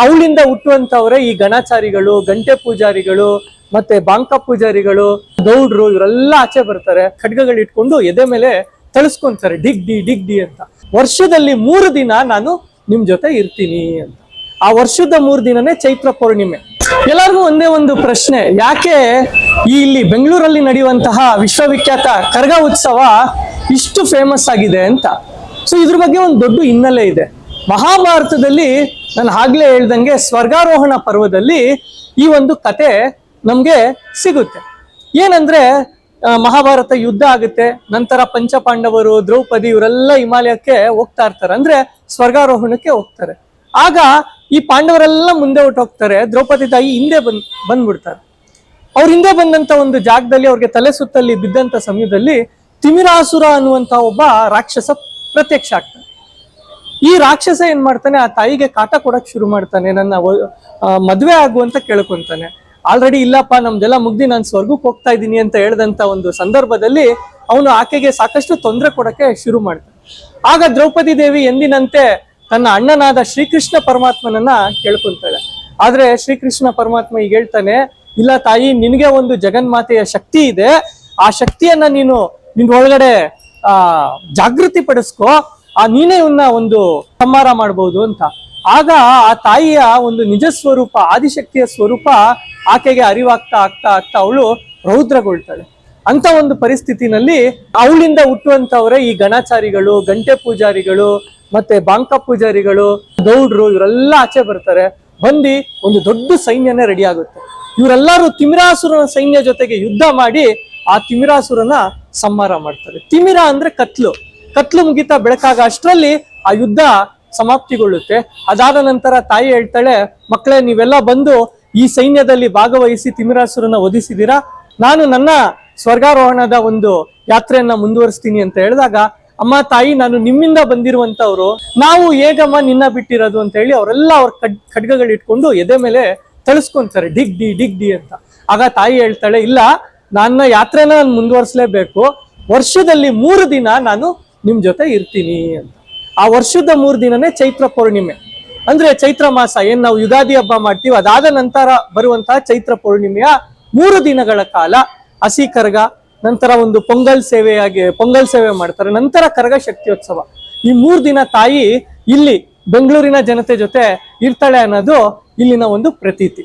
ಅವಳಿಂದ ಹುಟ್ಟುವಂತವ್ರೆ ಈ ಗಣಾಚಾರಿಗಳು, ಗಂಟೆ ಪೂಜಾರಿಗಳು, ಮತ್ತೆ ಬಾಂಕ ಪೂಜಾರಿಗಳು, ಗೌಡ್ರು ಇವರೆಲ್ಲ ಆಚೆ ಬರ್ತಾರೆ, ಖಡ್ಗಗಳು ಇಟ್ಕೊಂಡು ಎದೆ ಮೇಲೆ ತಳಿಸ್ಕೊಂತಾರೆ, ಡಿಗ್ ಡಿ ಡಿಗ್ ಡಿ ಅಂತ. ವರ್ಷದಲ್ಲಿ ಮೂರು ದಿನ ನಾನು ನಿಮ್ ಜೊತೆ ಇರ್ತೀನಿ ಅಂತ. ಆ ವರ್ಷದ ಮೂರು ದಿನನೇ ಚೈತ್ರ ಪೌರ್ಣಿಮೆ. ಎಲ್ಲರಿಗೂ ಒಂದೇ ಒಂದು ಪ್ರಶ್ನೆ, ಯಾಕೆ ಈ ಇಲ್ಲಿ ಬೆಂಗಳೂರಲ್ಲಿ ನಡೆಯುವಂತಹ ವಿಶ್ವವಿಖ್ಯಾತ ಕರಗ ಉತ್ಸವ ಇಷ್ಟು ಫೇಮಸ್ ಆಗಿದೆ ಅಂತ? ಸೊ ಇದ್ರ ಬಗ್ಗೆ ಒಂದು ದೊಡ್ಡ ಹಿನ್ನೆಲೆ ಇದೆ. ಮಹಾಭಾರತದಲ್ಲಿ ನಾನು ಆಗ್ಲೇ ಹೇಳ್ದಂಗೆ ಸ್ವರ್ಗಾರೋಹಣ ಪರ್ವದಲ್ಲಿ ಈ ಒಂದು ಕತೆ ನಮ್ಗೆ ಸಿಗುತ್ತೆ. ಏನಂದ್ರೆ ಮಹಾಭಾರತ ಯುದ್ಧ ಆಗುತ್ತೆ, ನಂತರ ಪಂಚಪಾಂಡವರು, ದ್ರೌಪದಿ ಇವರೆಲ್ಲ ಹಿಮಾಲಯಕ್ಕೆ ಹೋಗ್ತಾ ಇರ್ತಾರೆ. ಅಂದ್ರೆ ಸ್ವರ್ಗಾರೋಹಣಕ್ಕೆ ಹೋಗ್ತಾರೆ. ಆಗ ಈ ಪಾಂಡವರೆಲ್ಲ ಮುಂದೆ ಹೋಗ್ತಾರೆ. ದ್ರೌಪದಿ ತಾಯಿ ಹಿಂದೆ ಬಂದ್, ಬಂದ್ಬಿಡ್ತಾರೆ. ಅವ್ರ ಹಿಂದೆ ಬಂದಂತ ಒಂದು ಜಾಗದಲ್ಲಿ ಅವ್ರಿಗೆ ತಲೆ ಸುತ್ತಲ್ಲಿ ಬಿದ್ದಂತ ಸಮಯದಲ್ಲಿ ತಿಮಿರಾಸುರ ಅನ್ನುವಂತ ಒಬ್ಬ ರಾಕ್ಷಸ ಪ್ರತ್ಯಕ್ಷ ಆಗ್ತಾನೆ. ಈ ರಾಕ್ಷಸ ಏನ್ ಮಾಡ್ತಾನೆ? ಆ ತಾಯಿಗೆ ಕಾಟ ಕೊಡಕ್ ಶುರು ಮಾಡ್ತಾನೆ. ನನ್ನ ಮದ್ವೆ ಆಗು ಆಗುವಂತ ಕೇಳ್ಕೊಂತಾನೆ. ಆಲ್ರೆಡಿ ಇಲ್ಲಪ್ಪ, ನಮ್ದೆಲ್ಲ ಮುಗ್ದಿ, ನಾನು ಸ್ವರ್ಗಕ್ಕೆ ಹೋಗ್ತಾ ಇದ್ದೀನಿ ಅಂತ ಹೇಳ್ದಂತ ಒಂದು ಸಂದರ್ಭದಲ್ಲಿ ಅವನು ಆಕೆಗೆ ಸಾಕಷ್ಟು ತೊಂದರೆ ಕೊಡಕ್ಕೆ ಶುರು ಮಾಡ್ತಾನೆ. ಆಗ ದ್ರೌಪದಿ ದೇವಿ ಎಂದಿನಂತೆ ತನ್ನ ಅಣ್ಣನಾದ ಶ್ರೀಕೃಷ್ಣ ಪರಮಾತ್ಮನನ್ನ ಕೇಳ್ಕೊಂತಾಳೆ. ಆದ್ರೆ ಶ್ರೀಕೃಷ್ಣ ಪರಮಾತ್ಮ ಈಗ ಹೇಳ್ತಾನೆ, ಇಲ್ಲ ತಾಯಿ, ನಿನಗೆ ಒಂದು ಜಗನ್ಮಾತೆಯ ಶಕ್ತಿ ಇದೆ. ಆ ಶಕ್ತಿಯನ್ನ ನೀನು ನಿನ್ ಒಳಗಡೆ, ಆ, ಜಾಗೃತಿ ಪಡಿಸ್ಕೋ. ಆ ನೀನೇ ಒಂದು ಸಂಹಾರ ಮಾಡಬಹುದು ಅಂತ. ಆಗ ಆ ತಾಯಿಯ ಒಂದು ನಿಜ ಸ್ವರೂಪ, ಆದಿಶಕ್ತಿಯ ಸ್ವರೂಪ ಆಕೆಗೆ ಅರಿವಾಗ್ತಾ ಆಗ್ತಾ ಆಗ್ತಾ ಅವಳು ರೌದ್ರಗೊಳ್ತಾಳೆ. ಅಂತ ಒಂದು ಪರಿಸ್ಥಿತಿನಲ್ಲಿ ಅವಳಿಂದ ಹುಟ್ಟುವಂತವ್ರೆ ಈ ಗಣಾಚಾರಿಗಳು, ಗಂಟೆ ಪೂಜಾರಿಗಳು, ಮತ್ತೆ ಬಾಂಕ ಪೂಜಾರಿಗಳು, ಗೌಡ್ರು ಇವರೆಲ್ಲ ಆಚೆ ಬರ್ತಾರೆ. ಬಂದು ಒಂದು ದೊಡ್ಡ ಸೈನ್ಯನೇ ರೆಡಿ ಆಗುತ್ತೆ. ಇವರೆಲ್ಲರೂ ತಿಮಿರಾಸುರನ ಸೈನ್ಯ ಜೊತೆಗೆ ಯುದ್ಧ ಮಾಡಿ ಆ ತಿಮಿರಾಸುರನ ಸಂಹಾರ ಮಾಡ್ತಾರೆ. ತಿಮಿರ ಅಂದ್ರೆ ಕತ್ಲು. ಕತ್ಲು ಮುಗಿತಾ ಬೆಳಕಾಗ ಅಷ್ಟರಲ್ಲಿ ಆ ಯುದ್ಧ ಸಮಾಪ್ತಿಗೊಳ್ಳುತ್ತೆ. ಅದಾದ ನಂತರ ತಾಯಿ ಹೇಳ್ತಾಳೆ, ಮಕ್ಕಳೇ, ನೀವೆಲ್ಲ ಬಂದು ಈ ಸೈನ್ಯದಲ್ಲಿ ಭಾಗವಹಿಸಿ ತಿಮಿರಾಸುರನ್ನ ವಧಿಸಿದೀರಾ? ನಾನು ನನ್ನ ಸ್ವರ್ಗಾರೋಹಣದ ಒಂದು ಯಾತ್ರೆಯನ್ನ ಮುಂದುವರಿಸ್ತೀನಿ ಅಂತ ಹೇಳಿದಾಗ, ಅಮ್ಮ, ತಾಯಿ, ನಾನು ನಿಮ್ಮಿಂದ ಬಂದಿರುವಂತವ್ರು ನಾವು ಹೇಗಮ್ಮ ನಿನ್ನ ಬಿಟ್ಟಿರೋದು? ಅಂತ ಹೇಳಿ ಅವರೆಲ್ಲ ಅವ್ರ ಖಡ್ ಖಡ್ಗಗಳು ಇಟ್ಕೊಂಡು ಎದೆ ಮೇಲೆ ತಳಿಸ್ಕೊಂತಾರೆ, ಡಿಗ್ ಡಿ ಡಿಗ್ ಡಿ ಅಂತ. ಆಗ ತಾಯಿ ಹೇಳ್ತಾಳೆ, ಇಲ್ಲ, ನನ್ನ ಯಾತ್ರೆನ ನಾನು ಮುಂದುವರಿಸಲೇಬೇಕು. ವರ್ಷದಲ್ಲಿ ಮೂರು ದಿನ ನಾನು ನಿಮ್ ಜೊತೆ ಇರ್ತೀನಿ ಅಂತ. ಆ ವರ್ಷದ ಮೂರು ದಿನನೇ ಚೈತ್ರ ಪೌರ್ಣಿಮೆ. ಅಂದ್ರೆ ಚೈತ್ರ ಮಾಸ, ಏನ್ ನಾವು ಯುಗಾದಿ ಹಬ್ಬ ಮಾಡ್ತೀವಿ ಅದಾದ ನಂತರ ಬರುವಂತಹ ಚೈತ್ರ ಪೌರ್ಣಿಮೆಯ ಮೂರು ದಿನಗಳ ಕಾಲ ಹಸಿ ಕರಗ, ನಂತರ ಒಂದು ಪೊಂಗಲ್ ಸೇವೆಯಾಗಿ ಪೊಂಗಲ್ ಸೇವೆ ಮಾಡ್ತಾರೆ, ನಂತರ ಕರಗ ಶಕ್ತಿಯೋತ್ಸವ. ಈ ಮೂರ್ ದಿನ ತಾಯಿ ಇಲ್ಲಿ ಬೆಂಗಳೂರಿನ ಜನತೆ ಜೊತೆ ಇರ್ತಾಳೆ ಅನ್ನೋದು ಇಲ್ಲಿನ ಒಂದು ಪ್ರತೀತಿ.